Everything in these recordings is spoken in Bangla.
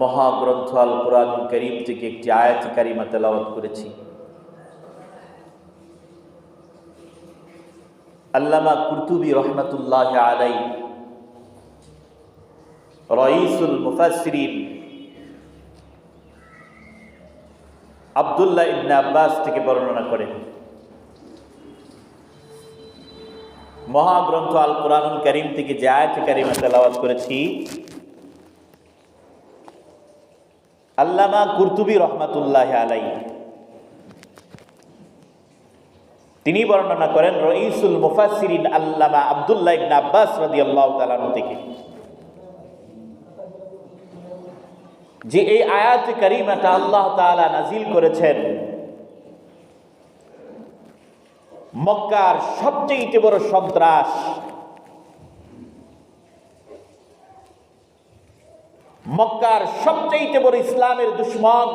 মহাগ্রন্থ আল কোরআন করিম থেকে একটি আয়াত কারিমা তেলাওয়াত করেছি। আল্লামা কুরতুবি রহমতুল্লাহ আলাই রঈসুল মুফাসরিন আবদুল্লাহ ইবনে আব্বাস থেকে বর্ণনা করেন। মহাগ্রন্থ আল কোরআনুল করিম থেকে যে আয়াত কারিমা তেলাওয়াত করেছি আল্লামা কুরতুবি রহমাতুল্লাহ আলাই তিনি বর্ণনা করেন, রঈসুল মুফাসিরিন আল্লামা আবদুল্লাহ ইবনে আব্বাস রাদিয়াল্লাহু তাআলা থেকে। যে এই আয়াত কারিমাটা আল্লাহ তাআলা নাজিল করেছেন, মক্কার সবচেয়ে বড় সন্ত্রাস মক্কার সবচেয়ে বড় ইসলামের দুশ্মন,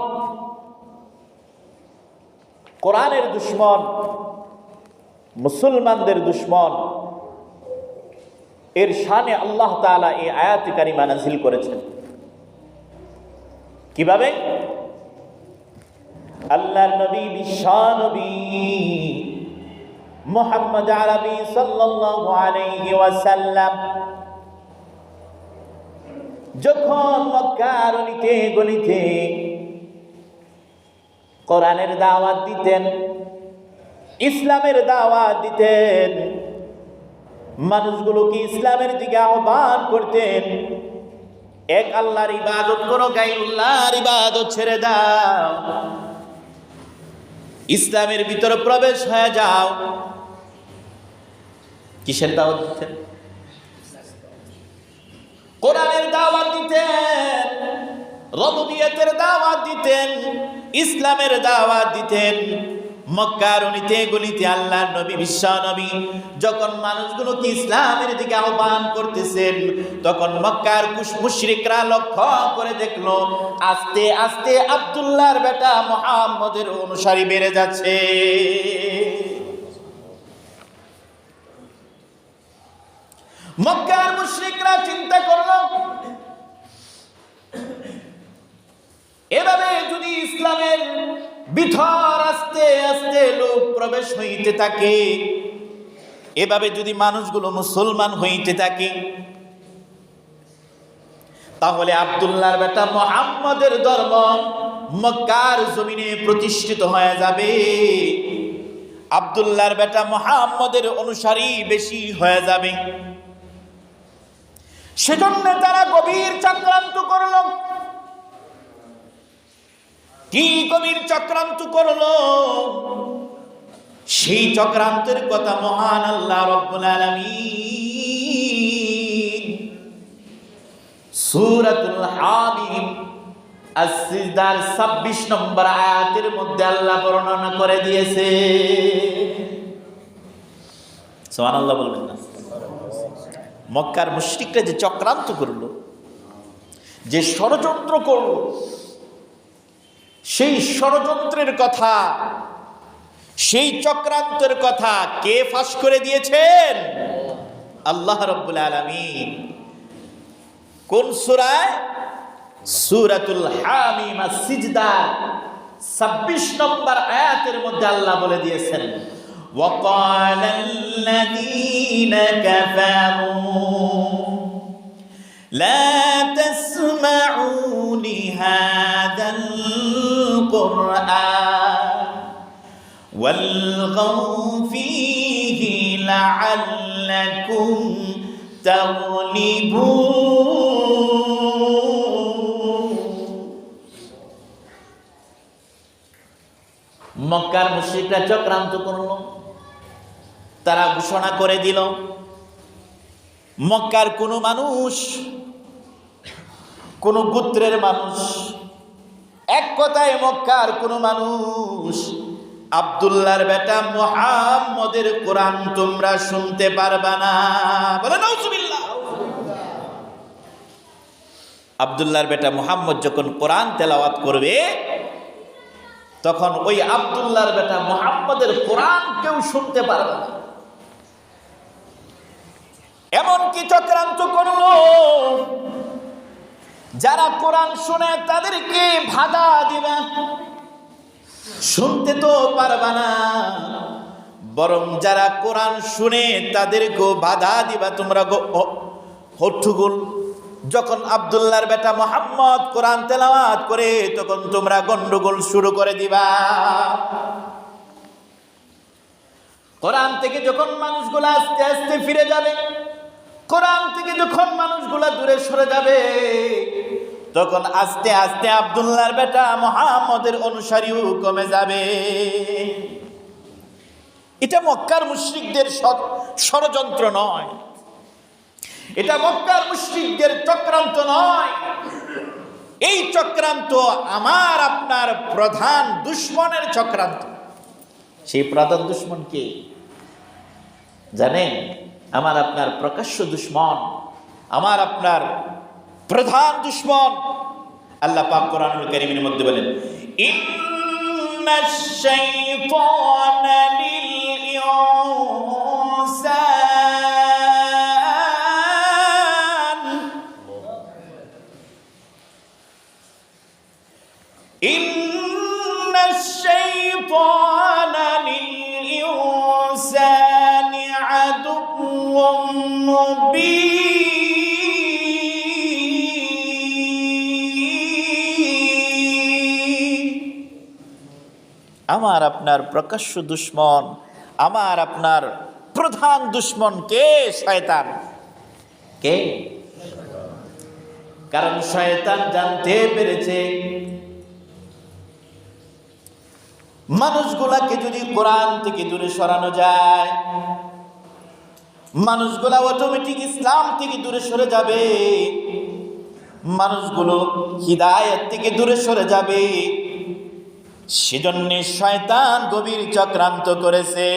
কোরআনের দুশ্মন, মুসলমানদের দুশ্মন, এর শানে আল্লাহ তাআলা এই আয়াত কারিমা নাজিল করেছেন। কীভাবে? আল্লাহ নবী বিশ্বনবী মোহাম্মদ আরবি সাল্লাল্লাহু আলাইহি ওয়াসাল্লাম যখন মক্কার অলিতে গলিতে কোরআনের দাওয়াত দিতেন, ইসলামের দাওয়াত দিতেন, মানুষগুলোকে ইসলামের দিকে আহ্বান করতেন, এক আল্লাহর ইবাদত করো, গাইরুল্লাহর ইবাদত ছেড়ে দাও। ইসলামের ভিতরে প্রবেশ হয়ে যাও। কিসের দাওয়াত দিতেন? কোরআনের দাওয়াত দিতেন রবুবিয়তের দাওয়াত দিতেন, ইসলামের দাওয়াত দিতেন। মক্কার অনিতে গলিতে আল্লাহর নবী, বিশ্ব নবী, যখন মানুষগুলোকে ইসলামের দিকে আহ্বান করতেছেন, তখন মক্কার মুশরিকরা লক্ষ্য করে দেখল, আস্তে আস্তে আব্দুল্লাহর বেটা মোহাম্মদের অনুসারী বেড়ে যাচ্ছে। মক্কার মুশরিকরা চিন্তা করল, এভাবে যদি ইসলামের বিথর আস্তে আস্তে লোক প্রবেশ হইতে থাকে, এভাবে যদি মানুষগুলো মুসলমান হইতে থাকে, তাহলে আবদুল্লাহর বেটা মোহাম্মদের ধর্ম মক্কার জমিনে প্রতিষ্ঠিত হয়ে যাবে। আবদুল্লাহর বেটা মোহাম্মদের অনুসারী বেশি হয়ে যাবে। সেজন্য তারা গভীর চক্রান্ত করল। কি গভীর চক্রান্ত করল? সেই চক্রান্তের কথা মহান আল্লাহ রব্বুল আলামিন সূরাতুল হামিম আসিদার 26 নম্বর আয়াতের মধ্যে আল্লাহ বর্ণনা করে দিয়েছে। সুবহানাল্লাহ বলবেন মক্কার মুশরিকরা যে চক্রান্ত করল, যে ষড়যন্ত্র করল, সেই ষড়যন্ত্রের কথা, সেই চক্রান্তের কথা কে ফাঁস করে দিয়েছেন? আল্লাহ রব্বুল আলমিন। কোন সুরায়? সুরাতুল হামিম সিজদা, ছাব্বিশ নম্বর আয়াতের মধ্যে আল্লাহ বলে দিয়েছেন وقال الذين كفروا لا تسمعوا لهذا القرآن والغوا فيه لعلكم تغلبون মক্কার মুশ্রিকরা চক্রান্ত করল তারা ঘোষণা করে দিল, মক্কার কোনো মানুষ, কোন গোত্রের মানুষ, এক কথায় মক্কার কোনো মানুষ আবদুল্লার বেটা মোহাম্মদের কোরআন তোমরা শুনতে পারবা না। বলে আবদুল্লাহর বেটা মোহাম্মদ যখন কোরআন তেলাওয়াত করবে, তখন ওই আবদুল্লাহর বেটা মোহাম্মদের কোরআন কেউ শুনতে পারবে না। এমন কি চক্রান্ত করল। যারা কোরআন শুনে তাদেরকে ভাদা দিবা। শুনতে তো পারবা না। বরং যারা কোরআন শুনে তাদেরকেও বাধা দিবা, তোমরা গো- হ- হট্টুগুল। যখন আব্দুল্লাহর বেটা মোহাম্মদ কোরআন তেলাওয়াত করে, তখন তোমরা গন্ডগোল শুরু করে দিবা। কোরআন থেকে যখন মানুষগুলো আস্তে আস্তে ফিরে যাবে কোরআন থেকে যখন মানুষগুলা দূরে সরে যাবে, তখন আস্তে আস্তে আব্দুল্লাহর বেটা মোহাম্মদের অনুসারীও কমে যাবে। এটা মক্কার মুশরিকদের ষড়- ষড়যন্ত্র নয়। এটা মক্কার মুশরিকদের চক্রান্ত নয়। এই চক্রান্ত আমার, আপনার প্রধান দুশ্মনের চক্রান্ত। সেই প্রধান দুশ্মন কে? জানেন? আমার আপনার প্রকাশ্য দুশ্মন, আমার আপনার প্রধান দুশ্মন। আল্লাহ পাক কোরআনুল কারীমের মধ্যে বলেন ইন্নাশ শাইতানা লিল আমার আপনার প্রকাশ্য দুশ্মন, আমার আপনার প্রধান দুশ্মন কে? শয়তান। কে? কারণ শয়তান জানতে পেরেছে, মানুষগুলাকে যদি কোরআন থেকে দূরে সরানো যায় মানুষগুলা অটোমেটিক ইসলাম থেকে দূরে সরে যাবে মানুষগুলো হিদায়ত থেকে দূরে সরে যাবে সেজন্য শয়তান গভীর চক্রান্ত করেছে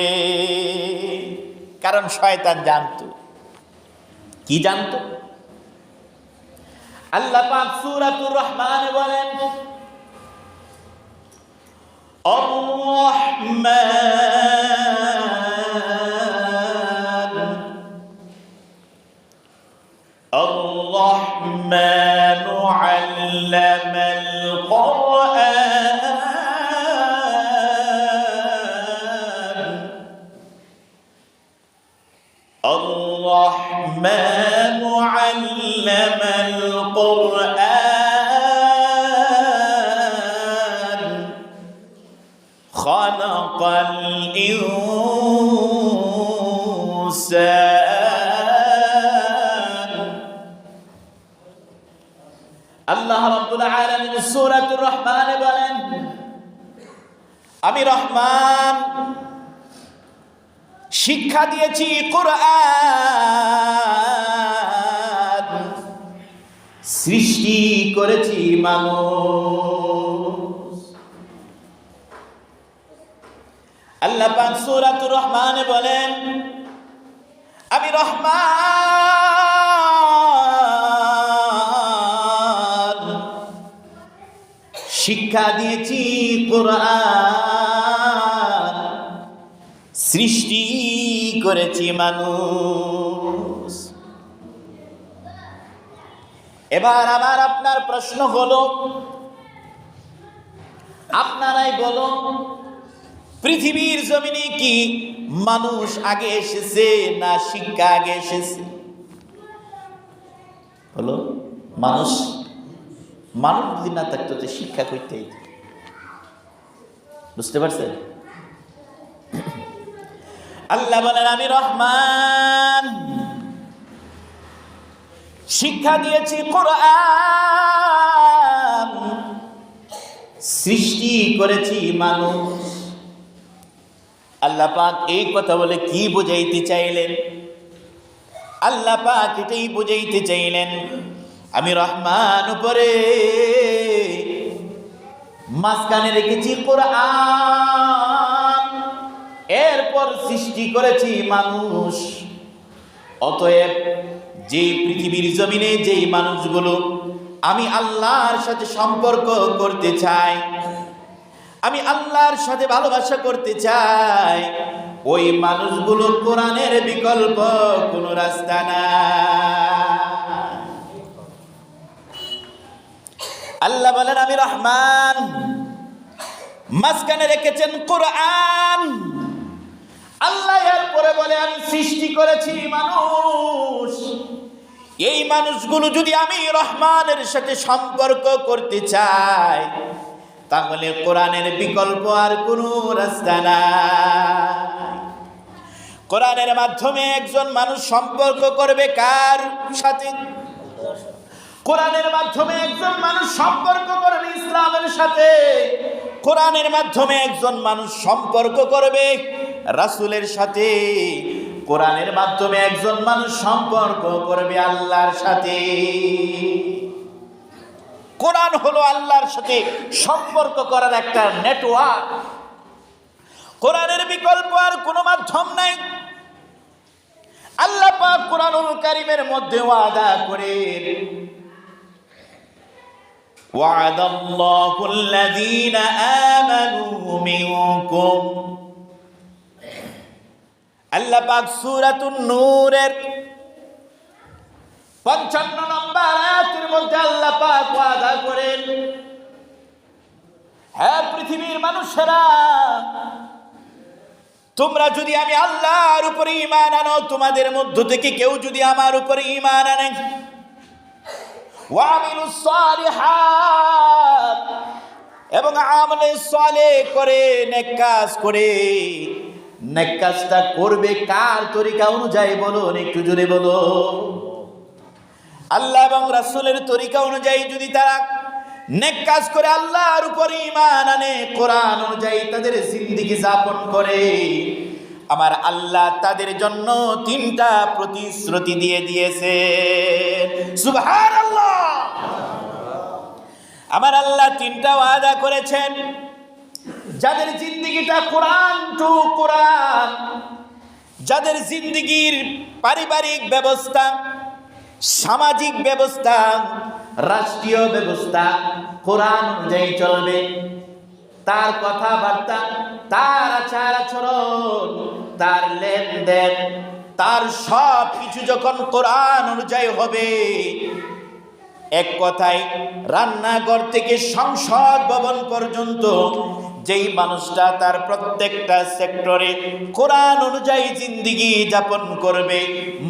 কারণ শয়তান জানতো কি জানতো আল্লাহ পাক সূরাতুর রহমানে বলেন الرحمن الرحمن علم القرآن خلق الإنسان আল্লাহ রাব্বুল আলামিন সূরাতুর রহমানে বলেন আমি রহমান শিক্ষা দিয়েছি কোরআন। সৃষ্টি করেছি মানুষ। আল্লাহ পাক সূরাতুর রহমানে বলেন, আমি রহমান। শিক্ষা দিয়েছি কোরআন। সৃষ্টি করেছি মানুষ। এবার আমার আপনার প্রশ্ন হলো, আপনারাই বলো পৃথিবীর জমিনে কি মানুষ আগে এসেছে না শিক্ষা আগে এসেছে? হলো মানুষ মানুষ যদি না থাকতো শিক্ষা করতে বুঝতে পারছেন? আল্লাহ বলেন, আমি রহমান। শিক্ষা দিয়েছি কোরআন। সৃষ্টি করেছি মানুষ। আল্লাহ পাক এই কথা বলে কি বুঝাইতে চাইলেন? আল্লাহ পাক এটাই বুঝাইতে চাইলেন, আমি রহমান উপরে মাঝখানে রেখেছি কোরআন। এরপর সৃষ্টি করেছি মানুষ। অতএব যে পৃথিবীর জমিনে যেই মানুষগুলো আমি আল্লাহর সাথে সম্পর্ক করতে চাই, আমি আল্লাহর সাথে ভালোবাসা করতে চাই, ওই মানুষগুলো কোরআনের বিকল্প কোনো রাস্তা না আল্লাহ বলেন, আমি রহমান। মাঝখানে রেখেছেন কোরআন। আল্লাহ এরপরে বলে, আমি সৃষ্টি করেছি মানুষ। এই মানুষগুলো যদি আমি রহমানের সাথে সম্পর্ক করতে চাই, তাহলে কোরআনের বিকল্প আর কোনো রাস্তা নাই। কোরআনের মাধ্যমে একজন মানুষ সম্পর্ক করবে কার সাথে? কোরআনের মাধ্যমে একজন মানুষ সম্পর্ক করবে ইসলামের সাথে? কোরআনের মাধ্যমে একজন মানুষ সম্পর্ক করবে রাসূলের সাথে কোরআনের মাধ্যমে একজন মানুষ সম্পর্ক করবে আল্লাহর সাথে কোরআন হলো আল্লাহর সাথে সম্পর্ক করার একটা নেটওয়ার্ক কোরআনের বিকল্প আর কোনো মাধ্যম নাই আল্লাহ পাক কোরআনুল কারিমের মধ্যে ওয়াদা করেন وعد الله الذين آمنوا منكم আল্লাহ পাক সূরাতুন নূরের পঞ্চান্ন নম্বর আয়াতের মধ্যে আল্লাহ পাক ওয়াদা করেন হ্যাঁ পৃথিবীর মানুষেরা, তোমরা যদি আমি আল্লাহর উপরে ইমান আনো, তোমাদের মধ্য থেকে কেউ যদি আমার উপরে ইমান আনে। এবং আমলে সালে করে, নেক কাজ করে নেক কাজটা করবে কার তরিকা অনুযায়ী বলুন একটু জোরে বলো। আল্লাহ এবং রাসুলের তরিকা অনুযায়ী যদি তারা নেক কাজ করে আল্লাহর উপর ঈমান আনে, কোরআন অনুযায়ী তাদের জিন্দেগি যাপন করে। আমার আল্লাহ তাদের জন্য তিনটা প্রতিশ্রুতি দিয়ে দিয়েছে। সুবহানাল্লাহ! আমার আল্লাহ তিনটা ওয়াদা করেছেন। যাদের জিন্দিগিটা কোরআন টু কোরআন, যাদের জিন্দিগির পারিবারিক ব্যবস্থা, সামাজিক ব্যবস্থা, রাষ্ট্রীয় ব্যবস্থা কোরআন অনুযায়ী চলবে, তার কথাবার্তা, তার আচার আচরণ তার লেনদেন, তার সব কিছু যখন কোরআন অনুযায়ী হবে, এক কথায় রান্নাঘর থেকে সংসদ ভবন পর্যন্ত যেই মানুষটা তার প্রত্যেকটা সেক্টরে কোরআন অনুযায়ী জিন্দিগি যাপন করবে,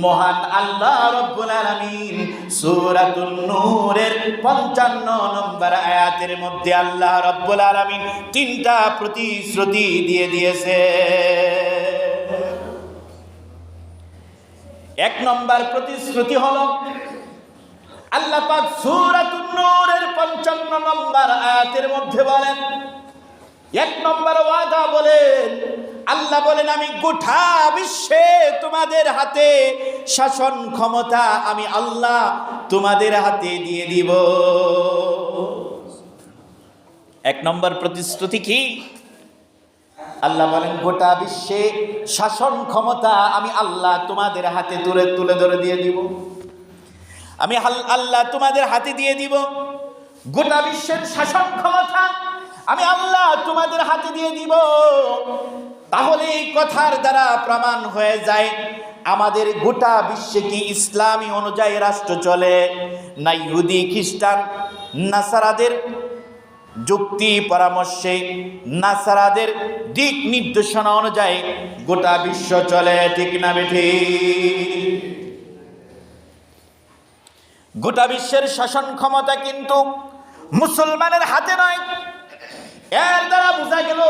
মহান আল্লাহ রব্বুল আলামিন সূরাতুন নূরের 55 নম্বর আয়াতের মধ্যে আল্লাহ রব্বুল আলামিন তিনটা প্রতিশ্রুতি দিয়ে দিয়েছে। এক নম্বর প্রতিশ্রুতি হলো, আল্লাহ পাক সূরাতুন নূরের 55 নম্বর আয়াতের মধ্যে বলেন এক নম্বর ওয়াদা বলেন, আল্লাহ বলেন, আমি গোটা বিশ্বে তোমাদের হাতে শাসন ক্ষমতা আমি আল্লাহ তোমাদের হাতে দিয়ে দিব। এক নম্বর প্রতিশ্রুতি কি? আল্লাহ বলেন, গোটা বিশ্বে শাসন ক্ষমতা আমি আল্লাহ তোমাদের হাতে তুলে তুলে ধরে দিয়ে দিব। আমি আল্লাহ তোমাদের হাতে দিয়ে দিব। গোটা বিশ্বের শাসন ক্ষমতা আমি আল্লাহ তোমাদের হাতে দিয়ে দিব। তাহলে এই কথার দ্বারা প্রমাণ হয়ে যায়, আমাদের গোটা বিশ্বে কি ইসলামী অনুযায়ী রাষ্ট্র চলে? না ইহুদি, খ্রিস্টান, নাসারাদের যুক্তি, পরামর্শে, নাসারাদের দিক নির্দেশনা অনুযায়ী গোটা বিশ্ব চলে, ঠিক না বেঠি? গোটা বিশ্বের শাসন ক্ষমতা কিন্তু মুসলমানের হাতে নয় এর দ্বারা বোঝা গেল,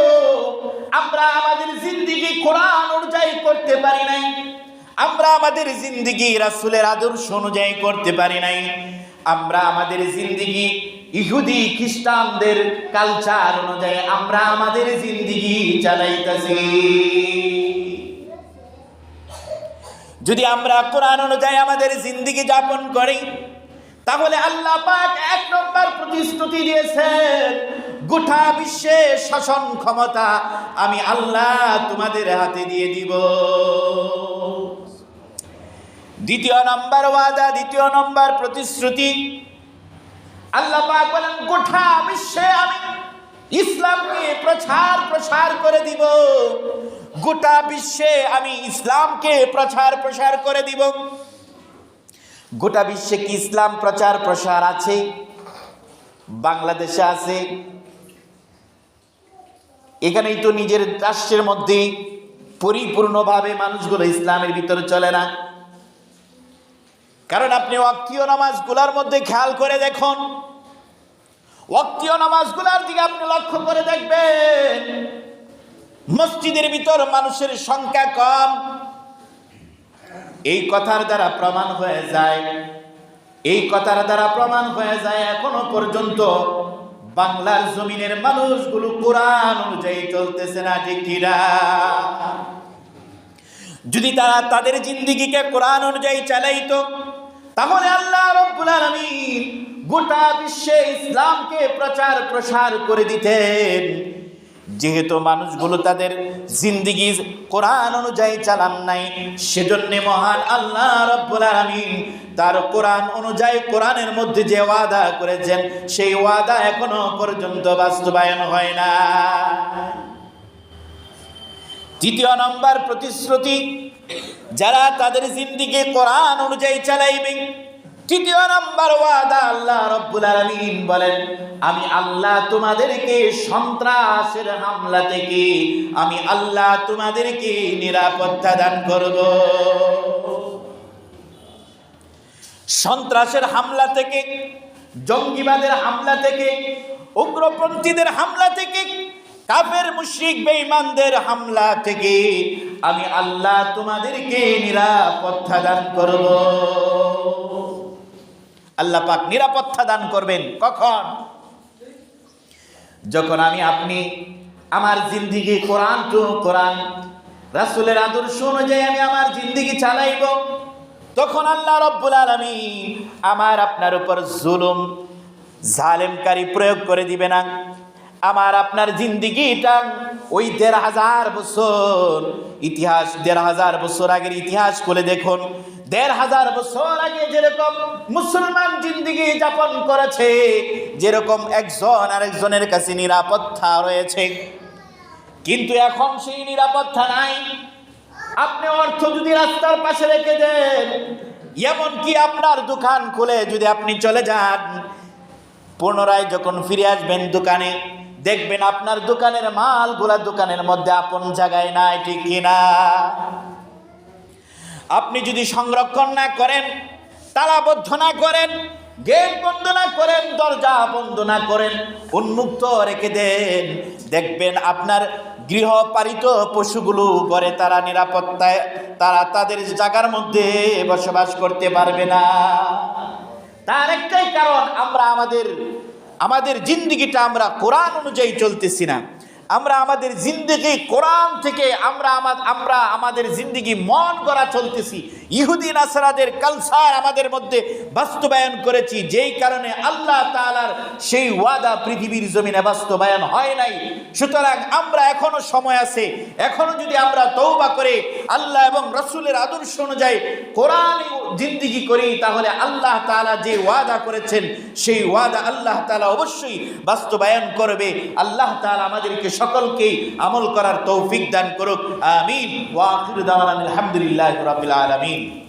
আমরা আমাদের জিন্দিগি কোরআন অনুযায়ী করতে পারি নাই। আমরা আমাদের জিন্দিগি রাসূলের আদর্শ অনুযায়ী করতে পারি নাই। আমরা আমাদের জিন্দিগি ইহুদি খ্রিস্টানদের কালচার অনুযায়ী আমরা আমাদের জিন্দিগি চালাইতেছি। যদি আমরা কোরআন অনুযায়ী আমাদের জিন্দিগি যাপন করি, তাহলে আল্লাহ পাক এক নম্বর প্রতিশ্রুতি দিয়েছেন গোটা বিশ্বে শাসন ক্ষমতা আমি আল্লাহ তোমাদের হাতে দিয়ে দিব। দ্বিতীয় নম্বর ওয়াদা, দ্বিতীয় নম্বর প্রতিশ্রুতি। আল্লাহ পাক বলেন, গোটা বিশ্বে আমি ইসলামকে প্রচার, প্রসার করে দিব। গোটা বিশ্বে আমি ইসলামকে প্রচার, প্রসার করে দিব। গোটা বিশ্বে কি ইসলাম প্রচার, প্রসার আছে? বাংলাদেশে আছে এখানেই তো নিজের রাষ্ট্রের মধ্যে পরিপূর্ণভাবে মানুষগুলো ইসলামের ভিতরে চলে না। কারণ আপনি অক্তীয় নামাজগুলোর মধ্যে খেয়াল করে দেখুন। অক্তীয় নামাজগুলোর দিকে আপনি লক্ষ্য করে দেখবেন, মসজিদের ভিতর মানুষের সংখ্যা কম। এই কথার দ্বারা প্রমাণ হয়ে যায়, এই কথার দ্বারা প্রমাণ হয়ে যায় এখনও পর্যন্ত বাংলার জমিনের মানুষগুলো কোরআন অনুযায়ী চলতেছে না যে কিরা যদি তারা তাদের জিন্দিগিকে কোরআন অনুযায়ী চালাইত, তাহলে আল্লাহ রব্বুল আলামিন গোটা বিশ্বে ইসলামকে প্রচার প্রসার করে দিতেন। যেহেতু মানুষগুলো তাদের জিন্দিগি কোরআন অনুযায়ী চালান নাই, সেজন্যে মহান আল্লাহ রব্বুল আলামিন তার কোরআন অনুযায়ী কোরআনের মধ্যে যে ওয়াদা করেছেন, সেই ওয়াদা এখনও পর্যন্ত বাস্তবায়ন হয় না। তৃতীয় নম্বর প্রতিশ্রুতি, যারা তাদের জিন্দিগি কোরআন অনুযায়ী চালাইবে তৃতীয় নম্বর ওয়াদা আল্লাহ রব্বুল আলামিন বলেন, আমি আল্লাহ তোমাদেরকে সন্ত্রাসের হামলা থেকে, আমি আল্লাহ তোমাদেরকে নিরাপত্তা দান করব। সন্ত্রাসের হামলা থেকে, জঙ্গিবাদের হামলা থেকে, উগ্রপন্থীদের হামলা থেকে, কাফের, মুশরিক, বেঈমানদের হামলা থেকে, আমি আল্লাহ তোমাদেরকে নিরাপত্তা দান করব। আল্লাহ পাক নিরাপত্তা দান করবেন। কখন? যখন আমি আপনি আমার জিন্দিগি কোরআন টু, কোরআন রাসূলের আদর্শ অনুযায়ী আমি আমার জিন্দিগি চালাইব, তখন আল্লাহ রব্বুল আলামিন আমার আপনার উপর জুলুম, জালেমকারী প্রয়োগ করে দিবে না। আমার আপনার জিন্দিগিটা ওই দেড় হাজার বছর ইতিহাস, দেড় হাজার বছর আগের ইতিহাস খুলে দেখুন। দেড় হাজার বছর আগে যেরকম মুসলমান জিন্দিগি যাপন করেছে, যেরকম একজন আরেকজনের কাছে নিরাপত্তা রয়েছে। কিন্তু এখন সেই নিরাপত্তা নাই। আপনি অর্থ যদি রাস্তার পাশে রেখে দেন, এমনকি আপনার দোকান খুলে যদি আপনি চলে যান, পুনরায় যখন ফিরে আসবেন দোকানে, দেখবেন আপনার দোকানের মালগুলা দোকানের মধ্যে আপন জায়গায় নাই, ঠিক কিনা? আপনি যদি সংরক্ষণ না করেন, তালাবদ্ধ না করেন গেট বন্ধ না করেন, দরজা বন্ধ না করেন, উন্মুক্ত রেখে দেন, দেখবেন আপনার গৃহপালিত পশুগুলো ঘরে তারা নিরাপত্তায়, তারা তাদের জায়গার মধ্যে বসবাস করতে পারবে না। তার একটাই কারণ, আমরা আমাদের আমাদের জিন্দিগিটা আমরা কোরআন অনুযায়ী চলতেছি না। আমরা আমাদের জিন্দিগি কোরআন থেকে আমরা আমা- আমরা আমাদের জিন্দিগি মন করা চলতেছি। ইহুদি নাসারাদের কালসার আমাদের মধ্যে বাস্তবায়ন করেছি। যেই কারণে আল্লাহ তাআলার সেই ওয়াদা পৃথিবীর জমিনে বাস্তবায়ন হয় নাই। সুতরাং আমরা এখনও সময় আছে। এখনও যদি আমরা তৌবা করে আল্লাহ এবং রসুলের আদর্শ অনুযায়ী কোরআন জিন্দিগি করি, তাহলে আল্লাহ তাআলা যে ওয়াদা করেছেন, সেই ওয়াদা আল্লাহ তাআলা অবশ্যই বাস্তবায়ন করবে। আল্লাহ তাআলা আমাদেরকে সকলকেই আমল করার তৌফিক দান করুক। আমিন। ওয়া আখিরু দাওয়ানা আলহামদুলিল্লাহি রাব্বিল আলামিন।